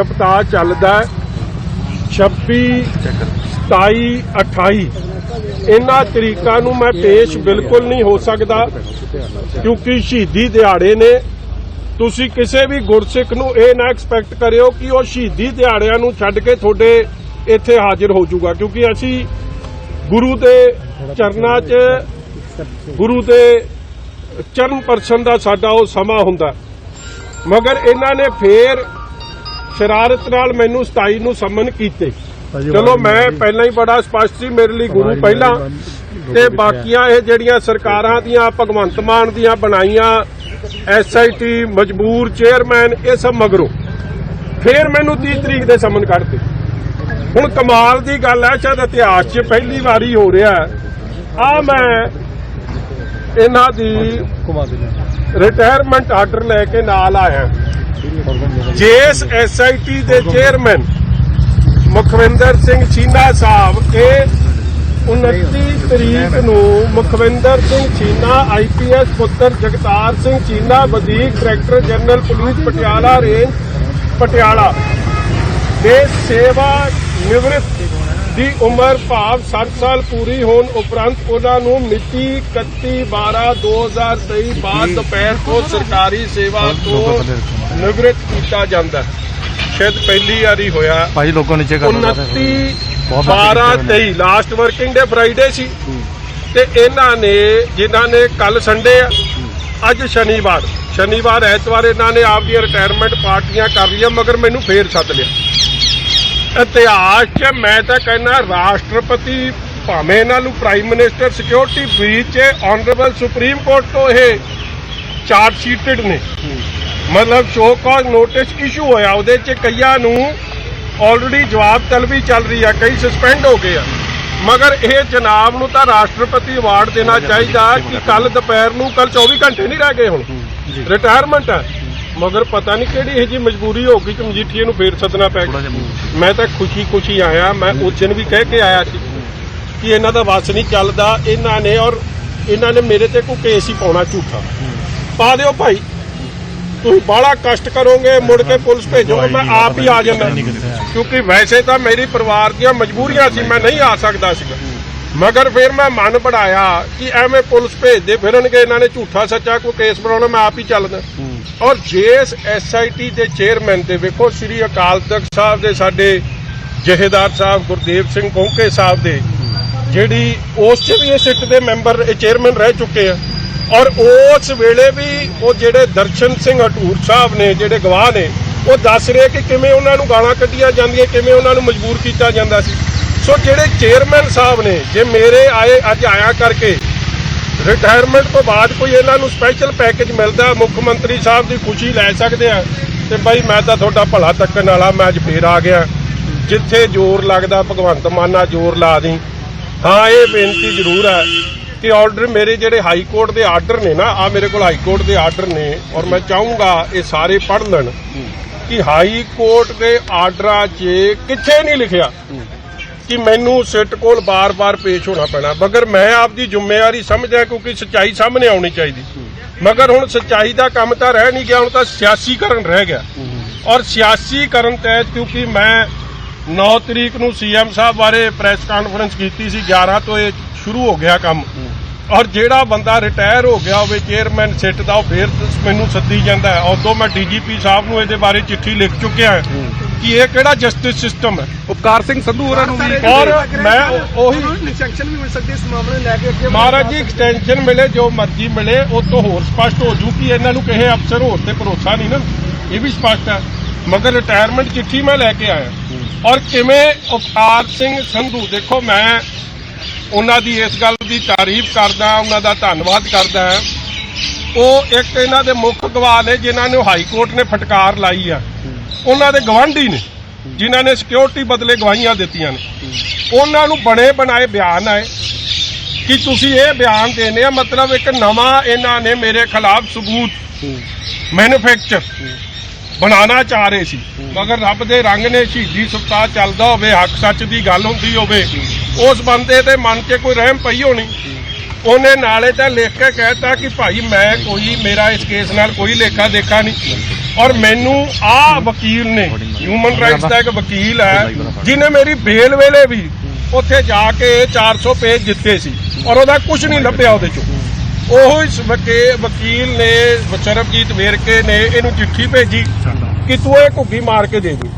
ਸਪਤਾਹ ਚੱਲਦਾ ਹੈ। 26 27 28 ਇਹਨਾਂ ਤਰੀਕਾਂ ਨੂੰ ਮੈਂ ਪੇਸ਼ ਬਿਲਕੁਲ ਨਹੀਂ ਹੋ ਸਕਦਾ, ਕਿਉਂਕਿ ਸ਼ਹੀਦੀ ਦਿਹਾੜੇ ਨੇ। ਤੁਸੀਂ ਕਿਸੇ ਵੀ ਗੁਰਸਿੱਖ ਨੂੰ ਇਹ ਨਾ ਐਕਸਪੈਕਟ ਕਰਿਓ ਕਿ ਉਹ ਸ਼ਹੀਦੀ ਦਿਹਾੜਿਆਂ ਨੂੰ ਛੱਡ ਕੇ ਤੁਹਾਡੇ ਇੱਥੇ ਹਾਜ਼ਰ ਹੋ ਜਾਊਗਾ, ਕਿਉਂਕਿ ਅਸੀਂ ਗੁਰੂ ਦੇ ਚਰਨਾਂ 'ਚ, ਗੁਰੂ ਦੇ ਚਰਨ ਪਰਸ਼ਨ ਦਾ ਸਾਡਾ ਉਹ ਸਮਾਂ ਹੁੰਦਾ। ਮਗਰ ਇਹਨਾਂ ਨੇ ਫੇਰ ਸ਼ਰਾਰਤ ਨਾਲ ਮੈਨੂੰ 27 ਨੂੰ ਸੰਮਨ ਕੀਤੇ। ਚਲੋ ਮੈਂ ਪਹਿਲਾਂ ਹੀ ਬੜਾ ਸਪਸ਼ਟ ਸੀ ਮੇਰੇ ਲਈ ਗੁਰੂ ਪਹਿਲਾਂ। ਤੇ ਬਾਕੀਆਂ ਇਹ ਜਿਹੜੀਆਂ ਸਰਕਾਰਾਂ ਦੀਆਂ ਭਗਵੰਤ ਮਾਨ ਦੀਆਂ ਬਣਾਈਆਂ ਐਸਆਈਟੀ ਮਜਬੂਰ ਚੇਅਰਮੈਨ ਇਹ ਸਭ ਮਗਰੋਂ। ਫੇਰ ਮੈਨੂੰ 30 ਤਰੀਕ ਦੇ ਸੰਮਨ ਕੱਢਤੇ। ਹੁਣ ਕਮਾਲ ਦੀ ਗੱਲ ਹੈ ਸ਼ਾਇਦ ਇਤਿਹਾਸ 'ਚ ਪਹਿਲੀ ਵਾਰੀ ਹੋ ਰਿਹਾ ਆ ਮੈਂ ਇਹਨਾਂ ਦੀ ਰਿਟਾਇਰਮੈਂਟ ਆਰਡਰ ਲੈ ਕੇ ਨਾਲ ਆਇਆ। ਜੇਐਸ ਐਸਆਈਟੀ ਦੇ ਚੇਅਰਮੈਨ ਮੁਖਵਿੰਦਰ ਸਿੰਘ ਚੀਨਾ ਸਾਹਿਬ, ਇਹ 29 ਤਰੀਕ ਨੂੰ ਮੁਖਵਿੰਦਰ ਸਿੰਘ ਚੀਨਾ ਆਈਪੀਐਸ ਪੁੱਤਰ ਜਗਤਾਰ ਸਿੰਘ ਚੀਨਾ, ਵਧੀਕ director general police Patiala, range Patiala ਦੇ ਸੇਵਾ ਨਿਵ੍ਰਿਤ ਦੀ ਉਮਰ ਭਾਵ 60 ਸਾਲ ਪੂਰੀ ਹੋਣ ਉਪਰੰਤ ਉਹਨਾਂ ਨੂੰ ਮਿਤੀ 31 12 2023 ਬਾਅਦ ਦੁਪਹਿਰ ਤੋਂ ਸਰਕਾਰੀ ਸੇਵਾ ਤੋਂ ਨਿਵ੍ਰਿਤ ਕੀਤਾ ਜਾਂਦਾ। ਸ਼ਾਇਦ ਪਹਿਲੀ ਵਾਰੀ ਹੋਇਆ। ਭਾਈ ਲੋਕਾਂ ਨੀਚੇ ਕਰ 29 12 23 ਲਾਸਟ ਵਰਕਿੰਗ ਡੇ ਫਰਾਈਡੇ ਸੀ। ਤੇ ਇਹਨਾਂ ਨੇ ਜਿਨ੍ਹਾਂ ਨੇ ਕੱਲ ਸੰਡੇ ਆ ਅੱਜ ਸ਼ਨੀਵਾਰ। ਸ਼ਨੀਵਾਰ ਐਤਵਾਰ ਇਹਨਾਂ ਨੇ ਆਪਦੀਆਂ ਰਿਟਾਇਰਮੈਂਟ ਪਾਰਟੀਆਂ ਕਰ ਲਈਆਂ ਮਗਰ ਮੈਨੂੰ ਫੇਰ ਸੱਦ ਲਿਆ। ਇਤਿਹਾਸ 'ਚ ਮੈਂ ਤਾਂ ਕਹਿੰਦਾ ਰਾਸ਼ਟਰਪਤੀ ਭਾਵੇਂ ਇਹਨਾਂ ਨੂੰ ਪ੍ਰਾਈਮ ਮਿਨਿਸਟਰ ਸਿਕਿਉਰਿਟੀ ਬ੍ਰੀਚ ਹੈ ਆਨਰੇਬਲ ਸੁਪਰੀਮ ਕੋਰਟ ਤੋਂ ਇਹ ਚਾਰਜ ਸ਼ੀਟਡ ਨੇ। ਮਤਲਬ ਸ਼ੋ ਕਾਜ਼ ਨੋਟਿਸ ਇਸ਼ੂ ਹੋਇਆ ਉਹਦੇ 'ਚ ਕਈਆਂ ਨੂੰ ਆਲਰੇਡੀ ਜਵਾਬ ਤਲਬੀ ਚੱਲ ਰਹੀ ਆ ਕਈ ਸਸਪੈਂਡ ਹੋ ਗਏ ਆ। ਮਗਰ ਇਹ ਜਨਾਬ ਨੂੰ ਤਾਂ ਰਾਸ਼ਟਰਪਤੀ ਅਵਾਰਡ ਦੇਣਾ ਚਾਹੀਦਾ ਕਿ ਕੱਲ ਦੁਪਹਿਰ ਨੂੰ ਕੱਲ 24 ਘੰਟੇ ਨਹੀਂ ਰਹਿ ਗਏ ਹੁਣ। ਰਿਟਾਇਰਮੈਂਟ ਹੈ ਮਗਰ ਪਤਾ ਨਹੀਂ ਕਿਹੜੀ ਇਹ ਜੀ ਮਜਬੂਰੀ ਹੋ ਗਈ ਕਿ ਮਜੀਠੀਏ ਨੂੰ ਫੇਰ ਸੱਦਣਾ ਪੈ ਗਿਆ ਮੈਂ ਤਾਂ ਖੁਸ਼ੀ ਖੁਸ਼ੀ ਆਇਆ ਮੈਂ ਉਸ ਦਿਨ ਵੀ ਕਹਿ ਕੇ ਆਇਆ ਸੀ ਕਿ ਇਹਨਾਂ ਦਾ ਵੱਸ ਨਹੀਂ ਚੱਲਦਾ ਇਹਨਾਂ ਨੇ ਔਰ ਇਹਨਾਂ ਨੇ ਮੇਰੇ ਤੇ ਕੋਈ ਕੇਸ ਹੀ ਪਾਉਣਾ ਝੂਠਾ। ਪਾ ਦਿਓ ਭਾਈ। ਤੁਸੀਂ ਬਾਹਲਾ ਕਸ਼ਟ ਕਰੋਗੇ ਮੁੜ ਕੇ ਪੁਲਿਸ ਭੇਜੋਗੇ ਮੈਂ ਆਪ ਹੀ ਆ ਜਾਂਦਾ। ਕਿਉਂਕਿ ਵੈਸੇ ਤਾਂ ਮੇਰੀ ਪਰਿਵਾਰ ਦੀਆਂ ਮਜਬੂਰੀਆਂ ਸੀ ਮੈਂ ਨਹੀਂ ਆ ਸਕਦਾ ਸੀਗਾ। ਮਗਰ ਫਿਰ ਮੈਂ ਮਨ ਬਣਾਇਆ ਕਿ ਐਵੇਂ ਪੁਲਿਸ ਭੇਜਦੇ ਫਿਰਨਗੇ ਇਹਨਾਂ ਨੇ ਝੂਠਾ ਸੱਚਾ ਕੋਈ ਕੇਸ ਬਣਾਉਣਾ ਮੈਂ ਆਪ ਹੀ ਚੱਲਦਾ। ਔਰ ਜੇਐਸ ਐਸਆਈਟੀ ਦੇ ਚੇਅਰਮੈਨ ਤੇ ਵੇਖੋ ਸ੍ਰੀ ਅਕਾਲ ਤਖਤ ਸਾਹਿਬ ਦੇ ਸਾਡੇ ਜਹੇਦਾਰ ਸਾਹਿਬ ਗੁਰਦੇਵ ਸਿੰਘ ਕੋਂਕੇ ਸਾਹਿਬ ਦੇ ਜਿਹੜੀ ਉਸ 'ਚ ਵੀ ਇਹ ਸਿੱਟ ਦੇ ਮੈਂਬਰ ਇਹ ਚੇਅਰਮੈਨ ਰਹਿ ਚੁੱਕੇ ਆ। ਔਰ ਉਸ ਵੇਲੇ ਵੀ ਉਹ ਜਿਹੜੇ ਦਰਸ਼ਨ ਸਿੰਘ ਹਟੂਰ ਸਾਹਿਬ ਨੇ, ਜਿਹੜੇ ਗਵਾਹ ਨੇ, ਉਹ ਦੱਸ ਰਹੇ ਕਿ ਕਿਵੇਂ ਉਹਨਾਂ ਨੂੰ ਗਾਲਾਂ ਕੱਢੀਆਂ ਜਾਂਦੀਆਂ, ਕਿਵੇਂ ਉਹਨਾਂ ਨੂੰ ਮਜਬੂਰ ਕੀਤਾ ਜਾਂਦਾ ਸੀ। ਸੋ ਜਿਹੜੇ ਚੇਅਰਮੈਨ ਸਾਹਿਬ ਨੇ, ਜੇ ਮੇਰੇ ਆਏ ਅੱਜ ਆਇਆ ਕਰਕੇ ਰਿਟਾਇਰਮੈਂਟ ਤੋਂ ਬਾਅਦ ਕੋਈ ਇਹਨਾਂ ਨੂੰ ਸਪੈਸ਼ਲ ਪੈਕੇਜ ਮਿਲਦਾ, ਮੁੱਖ ਮੰਤਰੀ ਸਾਹਿਬ ਦੀ ਖੁਸ਼ੀ ਲੈ ਸਕਦੇ ਆ, ਤੇ ਬਾਈ ਮੈਂ ਤਾਂ ਤੁਹਾਡਾ ਭਲਾ ਤੱਕਣ ਵਾਲਾ, ਮੈਂ ਅੱਜ ਫੇਰ ਆ ਗਿਆ। ਜਿੱਥੇ ਜ਼ੋਰ ਲੱਗਦਾ, ਭਗਵੰਤ ਮਾਨਾ ਜ਼ੋਰ ਲਾ ਦੀ ਹਾਂ, ਇਹ ਬੇਨਤੀ ਜ਼ਰੂਰ ਹੈ ਕਿ ਆਰਡਰ ਮੇਰੇ ਜਿਹੜੇ ਹਾਈ ਕੋਰਟ ਦੇ ਆਰਡਰ ਨੇ ਨਾ ਆ ਮੇਰੇ ਕੋਲ ਹਾਈ ਕੋਰਟ ਦੇ ਆਰਡਰ ਨੇ ਔਰ ਮੈਂ ਚਾਹੂੰਗਾ ਇਹ ਸਾਰੇ ਪੜ੍ਹ ਲੈਣ ਕਿ ਹਾਈ ਕੋਰਟ ਦੇ ਆਰਡਰਾਂ 'ਚ ਕਿੱਥੇ ਨਹੀਂ ਲਿਖਿਆ ਕਿ ਮੈਨੂੰ ਸਿੱਟ ਕੋਲ ਬਾਰ-ਬਾਰ ਪੇਸ਼ ਹੋਣਾ ਪੈਣਾ। ਮਗਰ ਮੈਂ ਆਪਦੀ ਜ਼ਿੰਮੇਵਾਰੀ ਸਮਝਿਆ ਕਿਉਂਕਿ ਸੱਚਾਈ ਸਾਹਮਣੇ ਆਉਣੀ ਚਾਹੀਦੀ। ਮਗਰ ਹੁਣ ਸੱਚਾਈ ਦਾ ਕੰਮ ਤਾਂ ਰਹਿ ਨਹੀਂ ਗਿਆ, ਹੁਣ ਤਾਂ ਸਿਆਸੀਕਰਨ ਰਹਿ ਗਿਆ। ਔਰ ਸਿਆਸੀਕਰਨ ਤਹਿਤ ਕਿਉਂਕਿ ਮੈਂ 9 ਤਰੀਕ ਨੂੰ ਸੀਐਮ ਸਾਹਿਬ ਬਾਰੇ ਪ੍ਰੈਸ ਕਾਨਫਰੰਸ ਕੀਤੀ ਸੀ 11 ਤੋਂ ਇਹ ਸ਼ੁਰੂ ਹੋ ਗਿਆ ਕੰਮ। ਔਰ ਜਿਹੜਾ ਬੰਦਾ ਰਿਟਾਇਰ ਹੋ ਗਿਆ ਹੋਵੇ ਚੇਅਰਮੈਨ ਸਿੱਟ ਦਾ ਉਹ ਫੇਰ ਮੈਨੂੰ ਸੱਦੀ ਜਾਂਦਾ ਹੈ। ਉਦੋਂ ਮੈਂ ਡੀਜੀਪੀ ਸਾਹਿਬ ਨੂੰ ਇਹਦੇ ਬਾਰੇ ਚਿੱਠੀ ਲਿਖ ਚੁੱਕਿਆ ਹਾਂ ਕਿ ਇਹ ਕਿਹੜਾ ਜਸਟਿਸ ਸਿਸਟਮ ਹੈ। ਉਪਕਾਰ ਸਿੰਘ ਸੰਧੂ ਹੋਰਾਂ ਨੂੰ ਵੀ ਔਰ ਮੈਂ ਉਹੀ ਸੈਕਸ਼ਨ ਵੀ ਮਿਲ ਸਕਦੀ ਇਸ ਮਾਮਲੇ ਨੂੰ ਲੈ ਕੇ ਅੱਗੇ। ਮਹਾਰਾਜ ਜੀ ਐਕਸਟੈਂਸ਼ਨ ਮਿਲੇ ਜੋ ਮਰਜ਼ੀ ਮਿਲੇ ਉਹ ਤੋਂ ਹੋਰ ਸਪਸ਼ਟ ਹੋ ਜੂ ਕਿ ਇਹਨਾਂ ਨੂੰ ਕਿਸੇ ਅਫਸਰ ਹੋਰ ਤੇ ਭਰੋਸਾ ਨਹੀਂ ਨਾ। ਇਹ ਵੀ ਸਪਸ਼ਟ ਹੈ। ਮਗਰ ਰਿਟਾਇਰਮੈਂਟ ਚਿੱਠੀ ਮੈਂ ਲੈ ਕੇ ਆਇਆ। ਔਰ ਕਿਵੇਂ ਉਪਕਾਰ ਸਿੰਘ ਸੰਧੂ ਦੇਖੋ ਮੈਂ ਉਹਨਾਂ ਦੀ ਇਸ ਗੱਲ ਦੀ ਤਾਰੀਫ ਕਰਦਾ ਉਹਨਾਂ ਦਾ ਧੰਨਵਾਦ ਕਰਦਾ ਹਾਂ। ਉਹ ਇੱਕ ਇਹਨਾਂ ਦੇ ਮੁੱਖ ਗਵਾਹ ਨੇ ਜਿਨ੍ਹਾਂ ਨੂੰ ਹਾਈ ਕੋਰਟ ਨੇ ਫਟਕਾਰ ਲਾਈ ਆ। ਉਹਨਾਂ ਦੇ ਗਵਾਂਢੀ ਨੇ ਜਿਨ੍ਹਾਂ ਨੇ ਸਿਕਿਉਰਿਟੀ ਬਦਲੇ ਗਵਾਹੀਆਂ ਦਿੱਤੀਆਂ ਨੇ। ਉਹਨਾਂ ਨੂੰ ਬਣੇ ਬਣਾਏ ਬਿਆਨ ਆਏ ਕਿ ਤੁਸੀਂ ਇਹ ਬਿਆਨ ਦੇਣੇ ਆ ਮਤਲਬ ਇੱਕ ਨਵਾਂ ਇਹਨਾਂ ਨੇ ਮੇਰੇ ਖਿਲਾਫ ਸਬੂਤ ਮੈਨੂਫੈਕਚਰ ਬਣਾਉਣਾ ਚਾਹ ਰਹੇ ਸੀ। ਮਗਰ ਰੱਬ ਦੇ ਰੰਗ ਨੇ ਸ਼ਹੀਦੀ ਸਪਤਾਹ ਚੱਲਦਾ ਹੋਵੇ ਹੱਕ ਸੱਚ ਦੀ ਗੱਲ ਹੁੰਦੀ ਹੋਵੇ ਉਸ ਬੰਦੇ ਦੇ ਮਨ 'ਚ ਕੋਈ ਰਹਿਮ ਪਈ ਹੋਣੀ। ਉਹਨੇ ਨਾਲੇ ਤਾਂ ਲਿਖ ਕੇ ਕਹਿਤਾ ਕਿ ਭਾਈ ਮੈਂ ਕੋਈ ਮੇਰਾ ਇਸ ਕੇਸ ਨਾਲ ਕੋਈ ਲੇਖਾ ਦੇਖਾ ਨਹੀਂ। ਔਰ ਮੈਨੂੰ ਆ ਵਕੀਲ ਨੇ ਹਿਊਮਨ ਰਾਈਟਸ ਦਾ ਇੱਕ ਵਕੀਲ ਹੈ ਜਿਨੇ ਮੇਰੀ ਬੇਲ ਵੇਲੇ ਵੀ ਉੱਥੇ ਜਾ ਕੇ 400 ਪੇਜ ਦਿੱਤੇ ਸੀ। ਔਰ ਉਹਦਾ ਕੁਝ ਨਹੀਂ ਲੱਭਿਆ ਉਹਦੇ ਚੋਂ। ਉਹ ਇਸ ਵਕੇ- ਵਕੀਲ ਨੇ ਸਰਬਜੀਤ ਵੇਰਕੇ ਨੇ ਇਹਨੂੰ ਚਿੱਠੀ ਭੇਜੀ ਕਿ ਤੂੰ ਇਹ ਘੁੱਗੀ ਮਾਰ ਕੇ ਦੇ ਦੇ।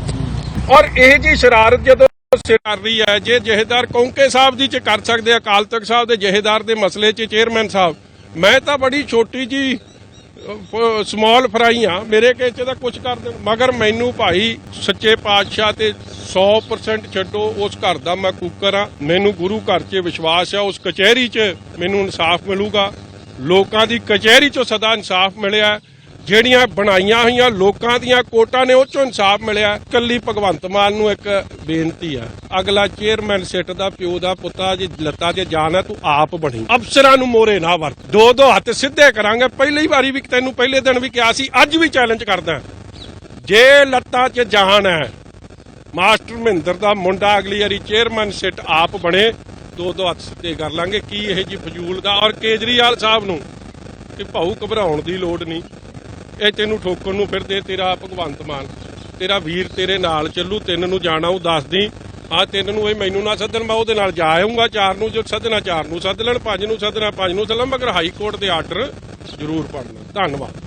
ਔਰ ਇਹ ਜੀ ਸ਼ਰਾਰਤ ਜਦੋਂ ਸਿਰ ਕਰ ਰਹੀ ਹੈ ਜੇ ਜਹੇਦਾਰ ਕੌਂਕੇ ਸਾਹਿਬ ਦੀ ਚ ਕਰ ਸਕਦੇ ਆ, ਅਕਾਲ ਤਖਤ ਸਾਹਿਬ ਦੇ ਜਹੇਦਾਰ ਦੇ ਮਸਲੇ ਚ ਚੇਅਰਮੈਨ ਸਾਹਿਬ ਮੈਂ ਤਾਂ ਬੜੀ ਛੋਟੀ ਜੀ ਸਮਾਲ ਫਰਾਈ ਆ ਮੇਰੇ ਕੇਸ ਚ ਤਾਂ ਕੁਝ ਕਰ ਦੇਣ ਮਗਰ ਮੈਨੂੰ ਭਾਈ ਸੱਚੇ ਪਾਤਸ਼ਾਹ ਤੇ 100% ਛੱਡੋ ਉਸ ਘਰ ਦਾ ਮੈਂ ਕੁੱਕਰ ਆ ਮੈਨੂੰ ਗੁਰੂ ਘਰ 'ਚ ਵਿਸ਼ਵਾਸ ਆ ਉਸ ਕਚਹਿਰੀ 'ਚ ਮੈਨੂੰ ਇਨਸਾਫ ਮਿਲੂਗਾ। ਲੋਕਾਂ ਦੀ ਕਚਹਿਰੀ 'ਚੋਂ ਸਦਾ ਇਨਸਾਫ ਮਿਲਿਆ ਜਿਹੜੀਆਂ ਬਣਾਈਆਂ ਹੋਈਆਂ ਲੋਕਾਂ ਦੀਆਂ ਕੋਟਾਂ ਨੇ ਉਹ 'ਚੋਂ ਇਨਸਾਫ ਮਿਲਿਆ ਕੱਲੀ ਭਗਵੰਤ ਮਾਨ ਨੂੰ ਇੱਕ ਬੇਨਤੀ ਆ, ਅਗਲਾ ਚੇਅਰਮੈਨ ਸਿੱਟ ਦਾ, ਪਿਓ ਦਾ, ਪੁੱਤਾ ਜੇ ਲੱਤਾਂ 'ਚ ਜਾਨ ਹੈ ਤੂੰ ਆਪ ਬਣੀ। ਅਫਸਰਾਂ ਨੂੰ ਮੋਰੇ ਨਾ ਵਰਤ। ਦੋ ਦੋ ਹੱਥ ਸਿੱਧੇ ਕਰਾਂਗੇ। ਪਹਿਲੀ ਵਾਰੀ ਵੀ ਤੈਨੂੰ ਪਹਿਲੇ ਦਿਨ ਵੀ ਕਿਹਾ ਸੀ, ਅੱਜ ਵੀ ਚੈਲੰਜ ਕਰਦਾ ਜੇ ਲੱਤਾਂ 'ਚ ਜਾਨ ਹੈ, ਮਾਸਟਰ ਮਹਿੰਦਰ ਦਾ ਮੁੰਡਾ ਅਗਲੀ ਵਾਰੀ ਚੇਅਰਮੈਨ ਸਿੱਟ ਆਪ ਬਣੇ ਦੋ ਦੋ ਹੱਥ ਸਿੱਧੇ ਕਰ ਲਾਂਗੇ, ਕੀ ਇਹ ਜੀ ਫਜ਼ੂਲ ਦਾ ਔਰ ਕੇਜਰੀਵਾਲ ਸਾਹਿਬ ਨੂੰ ਕਿ ਭਾਊ ਘਬਰਾਉਣ ਦੀ ਲੋੜ ਨਹੀਂ। ਇਹ ਤੈਨੂੰ ਠੋਕਣ ਨੂੰ ਫਿਰਦੇ, ਤੇਰਾ ਭਗਵੰਤ ਮਾਨ, ਤੇਰਾ ਵੀਰ ਤੇਰੇ ਨਾਲ ਚੱਲੂ, ਤਿੰਨ ਨੂੰ ਜਾਣਾ, ਉਹ ਦੱਸਦੀ ਆ ਤਿੰਨ ਨੂੰ ਇਹ ਮੈਨੂੰ ਨਾ ਸੱਦਣ, ਮੈਂ ਉਹਦੇ ਨਾਲ ਜਾ ਆਉਂਗਾ ਚਾਰ ਨੂੰ ਜੋ ਸੱਦਣਾ, ਚਾਰ ਨੂੰ ਸੱਦ ਲੈਣ, ਪੰਜ ਨੂੰ ਸੱਦਣਾ, ਪੰਜ ਨੂੰ ਸੱਦਣਾ ਮਗਰ ਹਾਈ ਕੋਰਟ ਦੇ ਆਰਡਰ ਜ਼ਰੂਰ ਪੜਨਾ ਧੰਨਵਾਦ।